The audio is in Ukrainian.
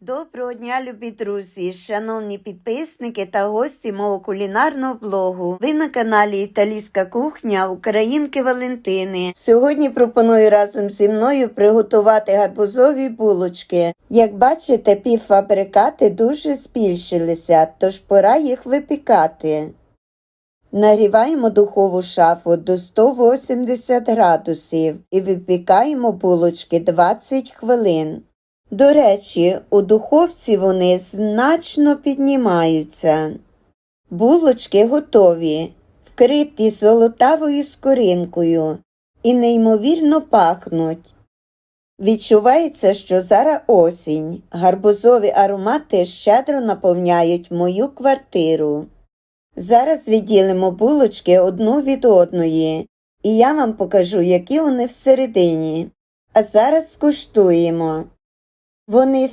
Доброго дня, любі друзі, шановні підписники та гості мого кулінарного блогу. Ви на каналі Італійська кухня Українки Валентини. Сьогодні пропоную разом зі мною приготувати гарбузові булочки. Як бачите, півфабрикати дуже збільшилися, тож пора їх випікати. Нагріваємо духову шафу до 180 градусів і випікаємо булочки 20 хвилин. До речі, у духовці вони значно піднімаються. Булочки готові, вкриті золотавою скоринкою і неймовірно пахнуть. Відчувається, що зараз осінь. Гарбузові аромати щедро наповняють мою квартиру. Зараз відділимо булочки одну від одної, і я вам покажу, які вони всередині. А зараз скуштуємо. Вони